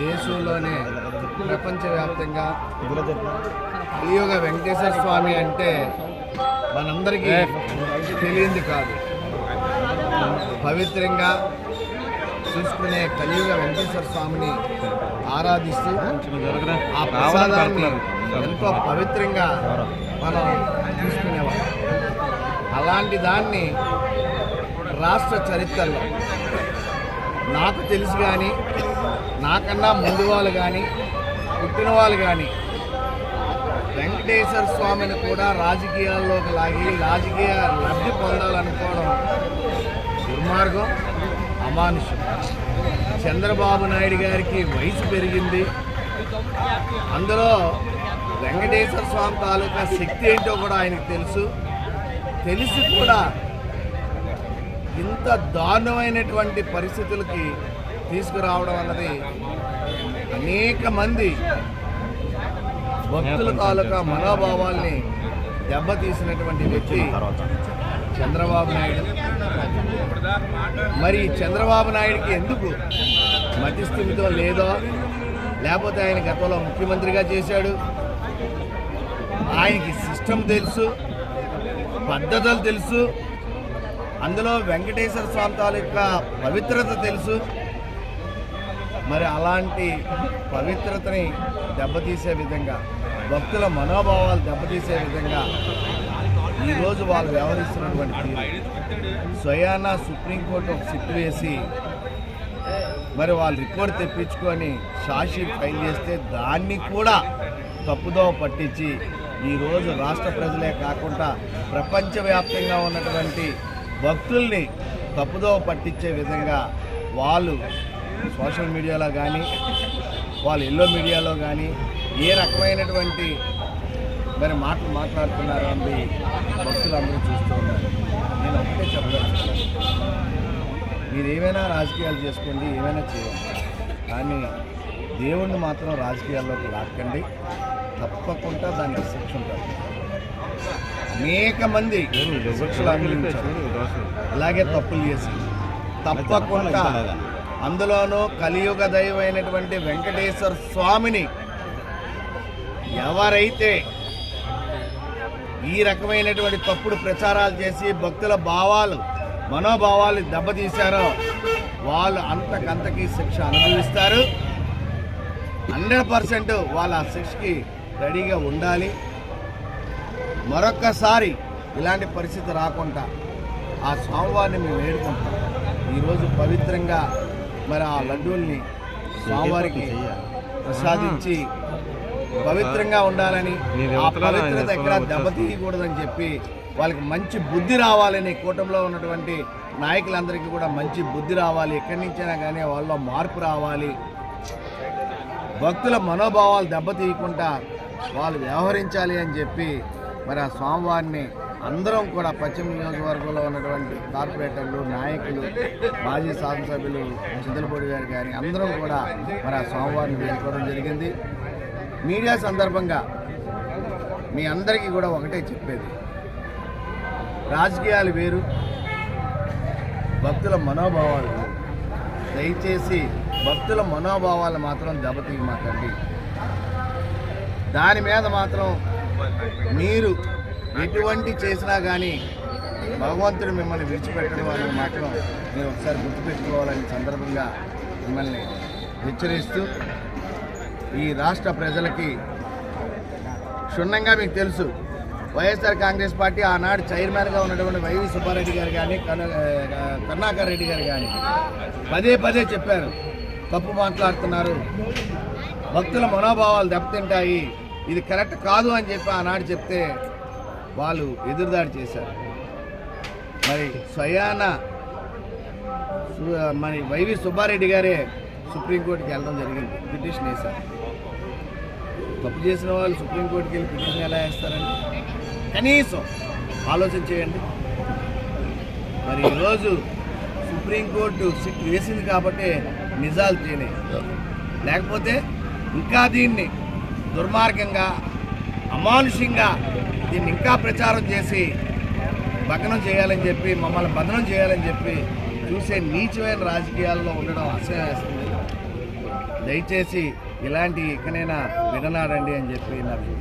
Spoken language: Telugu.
దేశంలోనే ప్రపంచవ్యాప్తంగా కలియుగ వెంకటేశ్వర స్వామి అంటే మనందరికీ తెలియంది కాదు. పవిత్రంగా చూసుకునే కలియుగ వెంకటేశ్వర స్వామిని ఆరాధిస్తూ ఆ ప్రసాదాన్ని ఎంతో పవిత్రంగా మనం తీసుకునేవాళ్ళం. అలాంటి దాన్ని రాష్ట్ర చరిత్రలో నాకు తెలుసు కానీ నాకన్నా ముందు వాళ్ళు కానీ పుట్టిన వాళ్ళు కానీ వెంకటేశ్వర స్వామిని కూడా రాజకీయాల్లోకి లాగి రాజకీయ లబ్ధి పొందాలనుకోవడం దుర్మార్గం అమానుషం. చంద్రబాబు నాయుడు గారికి వయసు పెరిగింది. అందులో వెంకటేశ్వర స్వామి తాలూకా శక్తి ఏంటో కూడా ఆయనకు తెలుసు. తెలిసి కూడా ఇంత దారుణమైనటువంటి పరిస్థితులకి తీసుకురావడం అన్నది అనేక మంది భక్తుల తాలూకా మనోభావాల్ని దెబ్బతీసినటువంటి వ్యక్తి చంద్రబాబు నాయుడు. మరి చంద్రబాబు నాయుడికి ఎందుకు మధ్యస్థితితో లేదో లేకపోతే ఆయన గతంలో ముఖ్యమంత్రిగా చేశాడు? ఆయనకి సిస్టమ్ తెలుసు పద్ధతులు తెలుసు అందులో వెంకటేశ్వర స్వామి తాలూకా పవిత్రత తెలుసు. మరి అలాంటి పవిత్రతని దెబ్బతీసే విధంగా భక్తుల మనోభావాలు దెబ్బతీసే విధంగా ఈరోజు వాళ్ళు వ్యవహరిస్తున్నటువంటి స్వయానా సుప్రీంకోర్టు ఒక సిట్ వేసి మరి వాళ్ళు రిపోర్ట్ తెప్పించుకొని షాషీ ఫైల్ చేస్తే దాన్ని కూడా తప్పుదోవ పట్టించి ఈరోజు రాష్ట్ర ప్రజలే కాకుండా ప్రపంచవ్యాప్తంగా ఉన్నటువంటి భక్తుల్ని తప్పుదోవ పట్టించే విధంగా వాళ్ళు సోషల్ మీడియాలో కానీ వాళ్ళు ఎల్లో మీడియాలో కానీ ఏ రకమైనటువంటి మరి మాటలు మాట్లాడుతున్నారు అని భక్తులు అందరూ చూస్తూ ఉన్నారు. నేను ఒకటే చెప్పగలను మీరు ఏమైనా రాజకీయాలు చేసుకోండి ఏమైనా చేయండి కానీ దేవుణ్ణి మాత్రం రాజకీయాల్లోకి లాక్కండి. తప్పకుండా దానికి శిక్ష ఉంటుంది. అనేక మంది అలాగే తప్పులు చేసి తప్పకుండా అందులోనూ కలియుగ దైవమైనటువంటి వెంకటేశ్వర స్వామిని ఎవరైతే ఈ రకమైనటువంటి తప్పుడు ప్రచారాలు చేసి భక్తుల భావాలు మనోభావాలు దెబ్బతీశారో వాళ్ళు అంతకంతకి శిక్ష అనుభవిస్తారు. హండ్రెడ్ పర్సెంట్ వాళ్ళ శిక్షకి రెడీగా ఉండాలి. మరొక్కసారి ఇలాంటి పరిస్థితి రాకుండా ఆ స్వామివారిని మేము వేడుకుంటాం. ఈరోజు పవిత్రంగా మరి ఆ లడ్డూల్ని స్వామివారికి ప్రసాదించి పవిత్రంగా ఉండాలని ఆ పవిత్రత ఎక్కడ దెబ్బతీయకూడదని చెప్పి వాళ్ళకి మంచి బుద్ధి రావాలని కూటమిలో ఉన్నటువంటి నాయకులందరికీ కూడా మంచి బుద్ధి రావాలి. ఎక్కడి నుంచైనా కానీ వాళ్ళలో మార్పు రావాలి. భక్తుల మనోభావాలు దెబ్బతీయకుండా వాళ్ళు వ్యవహరించాలి అని చెప్పి మరి ఆ స్వామివారిని అందరం కూడా పశ్చిమ నియోజకవర్గంలో ఉన్నటువంటి కార్పొరేటర్లు నాయకులు మాజీ శాసనసభ్యులు చింతలపూడి గారు కానీ అందరం కూడా మరి ఆ స్వామివారిని వేడుకోవడం జరిగింది. మీడియా సందర్భంగా మీ అందరికీ కూడా ఒకటే చెప్పేది. రాజకీయాలు వేరు భక్తుల మనోభావాలు దయచేసి భక్తుల మనోభావాలు మాత్రం దెబ్బతీయమాకండి. దాని మీద మాత్రం మీరు ఎటువంటి చేసినా కానీ భగవంతుడు మిమ్మల్ని విడిచిపెట్టడం అని మాత్రం మీరు ఒకసారి గుర్తుపెట్టుకోవాలని సందర్భంగా మిమ్మల్ని హెచ్చరిస్తూ ఈ రాష్ట్ర ప్రజలకి క్షుణ్ణంగా మీకు తెలుసు. వైఎస్ఆర్ కాంగ్రెస్ పార్టీ ఆనాడు చైర్మన్గా ఉన్నటువంటి వైవి సుబ్బారెడ్డి గారు కానీ కరుణాకర్ రెడ్డి గారు కానీ పదే పదే చెప్పారు. తప్పు మాట్లాడుతున్నారు. భక్తుల మనోభావాలు దెబ్బతింటాయి. ఇది కరెక్ట్ కాదు అని చెప్పి ఆనాడు చెప్తే వాళ్ళు ఎదురుదాడి చేశారు. మరి స్వయాన సు- మరి వైవి సుబ్బారెడ్డి గారే సుప్రీంకోర్టుకి వెళ్ళడం జరిగింది. పిటిషన్ వేశారు తప్పు చేసిన వాళ్ళు సుప్రీంకోర్టుకి వెళ్ళి పిటిషన్ ఎలా వేస్తారండి? కనీసం ఆలోచన చేయండి. మరి ఈరోజు సుప్రీంకోర్టు సిట్ వేసింది కాబట్టి నిజాలు తేలేదు లేకపోతే ఇంకా దీన్ని దుర్మార్గంగా అమానుషంగా దీన్ని ఇంకా ప్రచారం చేసి భగ్నం చేయాలని చెప్పి మమ్మల్ని బదనం చేయాలని చెప్పి చూసే నీచమైన రాజకీయాల్లో ఉండడం అసహ్యం దయచేసి ఇలాంటి ఇకనైనా విననాడండి అని చెప్పి నాకు